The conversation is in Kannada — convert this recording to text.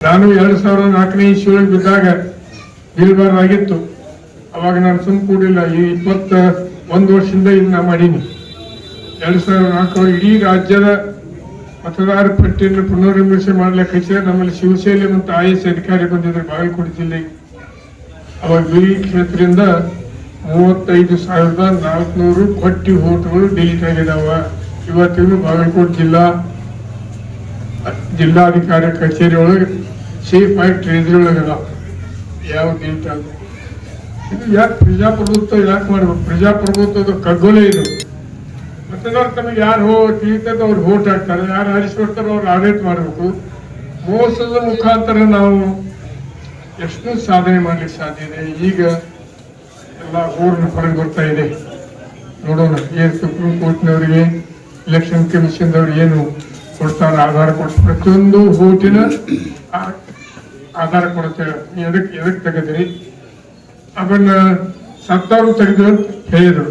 ನಾನು ಎರಡ್ ಸಾವಿರದ ನಾಲ್ಕನೇ ಇಸ್ವಿಯೊಳಗೆ ಬಿದ್ದಾಗ ಬೀಳ್ಬಾರ್ದು ಆಗಿತ್ತು ಅವಾಗ ನಾನು ಸುಮ್ ಕೂಡಿಲ್ಲ. ಈ ಇಪ್ಪತ್ತ ಒಂದು ವರ್ಷದಿಂದ ಇದನ್ನ ಮಾಡೀನಿ. ಎರಡ್ ಸಾವಿರದ ನಾಲ್ಕು ಇಡೀ ರಾಜ್ಯದ ಮತದಾರ ಪಟ್ಟಿಯನ್ನು ಪುನರ್ವಿಮರ್ಶೆ ಮಾಡ್ಲಿಕ್ಕೆ ನಮ್ಮಲ್ಲಿ ಶಿವಸೇನೆ ಮತ್ತು ಐ ಎಸ್ ಅಧಿಕಾರಿ ಬಂದಿದ್ರು ಬಾಗಲಕೋಟೆ ಜಿಲ್ಲೆ. ಅವಾಗ ಬಿಳಿ ಕ್ಷೇತ್ರದಿಂದ ಮೂವತ್ತೈದು ಸಾವಿರದ ನಾಲ್ಕುನೂರು ಕೊಟ್ಟಿ ಓಟ್ಗಳು ಡಿಲೀಟ್ ಆಗಿದಾವ. ಇವತ್ತಿಗೂ ಬಾಗಲಕೋಟೆ ಜಿಲ್ಲಾ ಜಿಲ್ಲಾಧಿಕಾರಿ ಕಚೇರಿ ಒಳಗೆ ಸೇಫ್ ಆಗಿ ಟ್ರೇಜರಿ ಯಾವ ನಿಂತ ಇದು ಯಾಕೆ ಪ್ರಜಾಪ್ರಭುತ್ವ ಯಾಕೆ ಮಾಡ್ಬೇಕು? ಪ್ರಜಾಪ್ರಭುತ್ವದ ಕಗ್ಗೊಲೆ ಇದು. ಮತದಾರ ತಮಗೆ ಯಾರು ಹೋ ತಿಳಿತದ ಅವ್ರು ಓಟ್ ಹಾಕ್ತಾರೆ. ಯಾರು ಆರಿಸ್ಕೊಡ್ತಾರೋ ಅವ್ರು ಆಡಳಿತ ಮಾಡಬೇಕು. ಮೋಸದ ಮುಖಾಂತರ ನಾವು ಎಷ್ಟು ಸಾಧನೆ ಮಾಡ್ಲಿಕ್ಕೆ ಸಾಧ್ಯ ಇದೆ. ಈಗ ಎಲ್ಲ ಊರಿನ ಹೊರಗೆ ಬರ್ತಾ ಇದೆ. ನೋಡೋಣ. ಏನು ಸುಪ್ರೀಂ ಕೋರ್ಟ್ನವರಿಗೆ ಎಲೆಕ್ಷನ್ ಕಮಿಷನ್ದವ್ರು ಏನು ಕೊಡ್ತಾರೆ ಆಧಾರ ಕೊಟ್ಟು ಪ್ರತಿಯೊಂದು ಆ- ಆಧಾರ ಕೊಡುತ್ತೇವೆ ಎದಕ್ಕೆ ಎದಕ್ಕೆ ತೆಗೆದ್ರಿ? ಅದನ್ನ ಸತ್ತವರು ತೆಗೆದು ಹೇಳಿದರು.